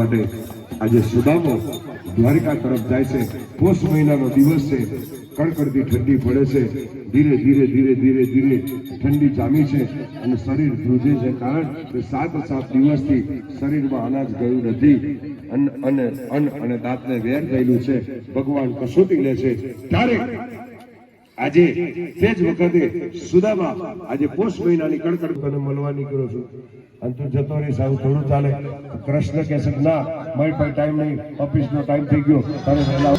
માટે આજે સુદામો દ્વારિકા તરફ જાય છે. પોષ મહિનાનો દિવસ છે. કડકડતી ઠંડી પડે છે. ધીરે ધીરે ધીરે ધીરે ધીરે ઠંડી જામી છે અને શરીર ધ્રુજે છે કારણ કે સાત સાત દિવસથી શરીરમાં અનાજ ગયું નથી. અન્ન અને અન્ન અને દાંતને વેર થયેલું છે. ભગવાન કસોટી લે છે. ત્યારે આજે તે જ વખતે સુદામા આજે પોષ મહિનાની કડકડ તને મળવા નીકળ્યો છું. અને તું જતો રહીશ આવું થોડું ચાલે. કૃષ્ણ કહે ના, મારી પાસે ટાઈમ નહીં ઓફિસનો ટાઈમ થઈ ગયો. તારે વહેલા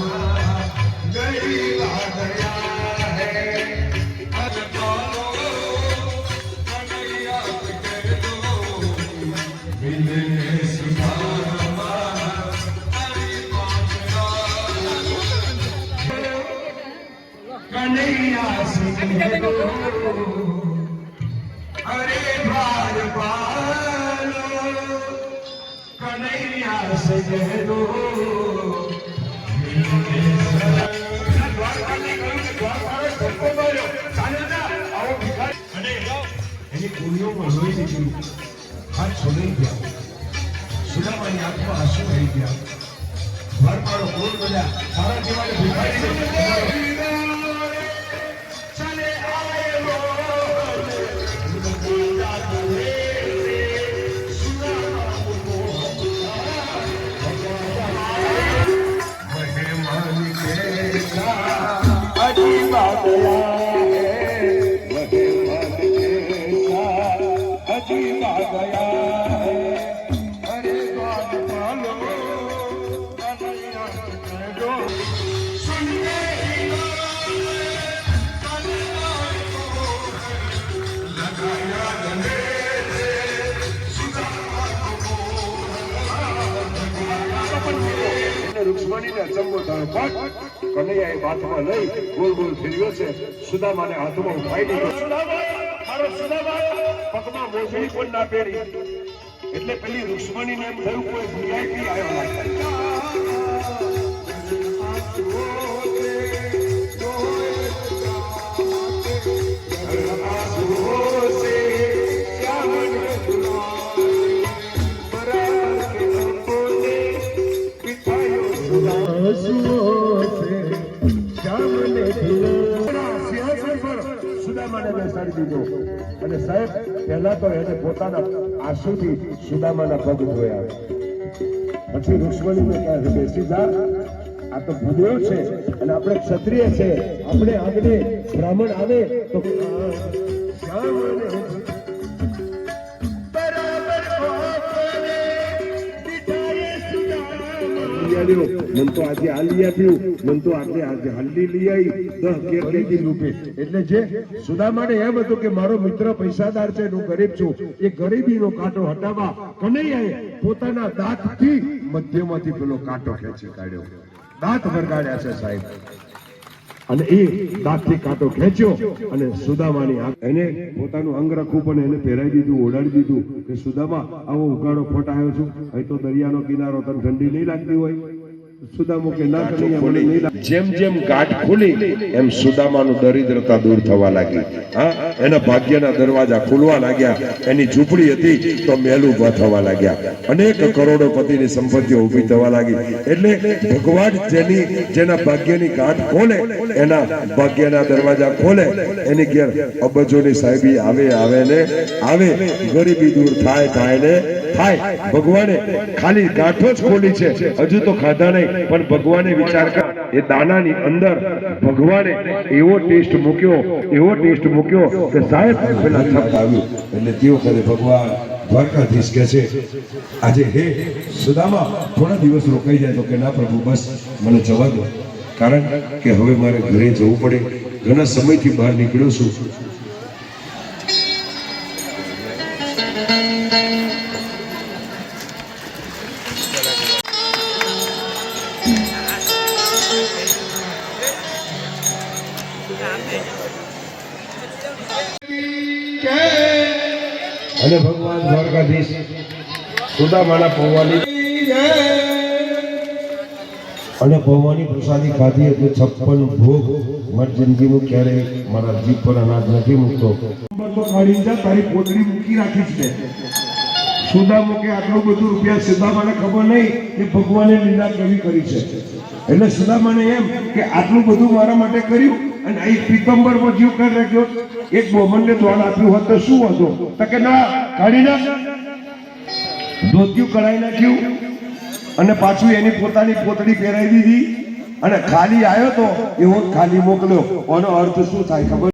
સુદામાની આંખમાં આંસુ થઈ ગયા ભરપાડો બોલ બધા ભિખારી Sunday. રૂક્ષ્મણીને અચંબો થયો પણ કનૈયાએ બાથમાં લઈ ગોલ ગોલ ફેર્યો છે. સુદામાને હાથમાં ઉઠાઈ દીધો મારો સુદામા. પગમાં મોજડી પણ ના પહેરી. એટલે પેલી રૂક્ષ્મણીને એમ થયું કોઈ વીઆઈપી આવ્યો લાગે. અને સાહેબ, પહેલા તો એને પોતાના આંસુથી સુદામાના પગ ધોયા. પછી રુક્ષ્મણીને કહે બેસી જા. આ તો ભૂદેવ છે અને આપણે ક્ષત્રિય છે. આપણે આગળ બ્રાહ્મણ આવે તો શ્યામ લઈ મન તો આજે આ આપ્યું મન તો આજે આજે હલ્દી લઈ આવી દસ ઘેર લઈ રૂપે એટલે જે સુદામાને એમ હતું કે મારો મિત્ર પૈસાદાર છે હું ગરીબ છું. એ ગરીબીનો કાંટો હટાવવા કનૈયાએ પોતાના દાંતથી મધ્યમાંથી પેલો કાંટો ખેંચી કાઢ્યો. દાંત વરગાડ્યા છે સાહેબ. અને એ દાંતથી કાંટો ખેંચ્યો અને સુદામાની એને પોતાનું અંગ રાખવું પણ એને પહેરાવી દીધું ઓડાડી દીધું કે સુદામા, આવો ઉગાડો ખોટ આવ્યો છું. અહીં તો દરિયાનો કિનારો, તને ઠંડી નહીં લાગતી હોય? જેમ જેમ ગાંઠ ખુલી એમ સુદામાનું દરિદ્રતા દૂર થવા લાગી. હા એના ભાગ્યના દરવાજા ખુલવા લાગ્યા. એની ઝૂંપડી હતી તો મહેલ ઊભા થવા લાગ્યા. અનેક કરોડોપતિની સંપત્તિઓ ઊભી થવા લાગી. એટલે ભગવાન જેની જેના ભાગ્યની ગાંઠ ખોલે એના ભાગ્યના દરવાજા ખોલે એની ઘેર અબજોની સાહેબી આવે આવે ને આવે. ગરીબી દૂર થાય થાય ને થાય ભગવાને ખાલી ગાંઠો જ ખોલી છે. હજુ તો ખાધા નહીં, પણ ભગવાને વિચાર કર. એ દાનાની અંદર ભગવાને એવો ટેસ્ટ મૂક્યો, એવો ટેસ્ટ મૂક્યો કે સાહેબ, પેલા છપ આવ્યું. એટલે તે કરે ભગવાન, દ્વારકાધીશ કહે છે, આજે હે, સુદામા, થોડા દિવસ રોકાઈ જાય તો કે ના પ્રભુ, બસ, મને જવા દો. કારણ કે હવે મારે ઘરે જવું પડે. ઘણા સમયથી બહાર નીકળ્યો છું. અને ભગવાન દ્વારકાધીશ સુદામાના પૌવાની અને પૌવાની પ્રસાદી ખાધી એટલે છપ્પન ભોગ મારી જિંદગીનું ક્યારેય મારા જીભ પર અનાજ નથી મૂકતો. તારી પોતરી મૂકી રાખી છે સુદામો કે આટલું બધું રૂપિયા સુદામાને ખબર નહીં કે ભગવાને લીલા કેવી કરી છે. એટલે સુદામાને એમ કે આટલું બધું મારા માટે કર્યું અને અહીં પીતંબર પર જીવ કરી રાખ્યો એક બોમનને ધોણ આપ્યું હોત તો શું હતો તો કે ના, કાઢી નાખ. ધોત્યું કઢાઈ નાખ્યું અને પાછું એની પોતાની પોતડી પહેરાવી દીધી. અને ખાલી આવ્યો તો એવો ખાલી મોકલ્યો. એનો અર્થ શું થાય ખબર?